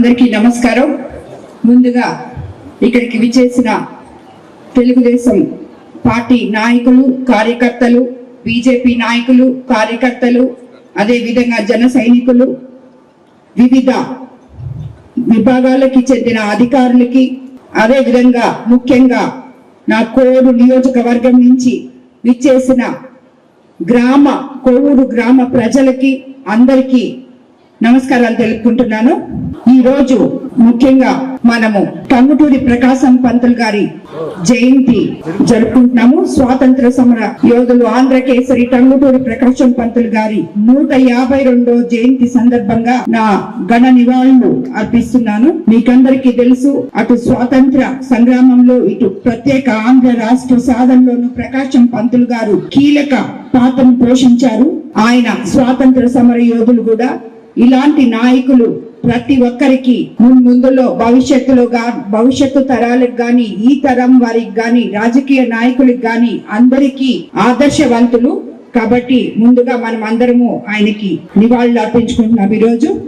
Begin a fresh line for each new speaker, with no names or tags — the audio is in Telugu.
అందరికీ నమస్కారం. ముందుగా ఇక్కడికి విచ్చేసిన తెలుగుదేశం పార్టీ నాయకులు కార్యకర్తలు బీజేపీ నాయకులు కార్యకర్తలు అదేవిధంగా జన సైనికులు వివిధ విభాగాలకి చెందిన అధికారులకి అదే విధంగా ముఖ్యంగా నా కోరు నియోజకవర్గం నుంచి విచ్చేసిన గ్రామ కోవూరు గ్రామ ప్రజలకి అందరికీ నమస్కారాలు తెలుపుకుంటున్నాను. ఈ రోజు ముఖ్యంగా మనము టంగుటూరి ప్రకాశం పంతులు గారి జయంతి జరుపుకుంటున్నాము. స్వాతంత్ర సమర యోధులు ఆంధ్ర కేసరి టంగుటూరి ప్రకాశం పంతులు గారి నూట యాభై రెండో జయంతి సందర్భంగా నా ఘన నివాళులు అర్పిస్తున్నాను. మీకందరికీ తెలుసు అటు స్వాతంత్ర సంగ్రామంలో ఇటు ప్రత్యేక ఆంధ్ర రాష్ట్ర సాధనలోను ప్రకాశం పంతులు గారు కీలక పాత్రను పోషించారు. ఆయన స్వాతంత్ర సమర యోధులు కూడా ఇలాంటి నాయకులు ప్రతి ఒక్కరికి ముందులో భవిష్యత్తులో భవిష్యత్తు తరాలకు గాని ఈ తరం వారికి గాని రాజకీయ నాయకులకు గాని అందరికీ ఆదర్శవంతులు. కాబట్టి ముందుగా మనం అందరము ఆయనకి నివాళులు అర్పించుకుంటున్నాం ఈరోజు.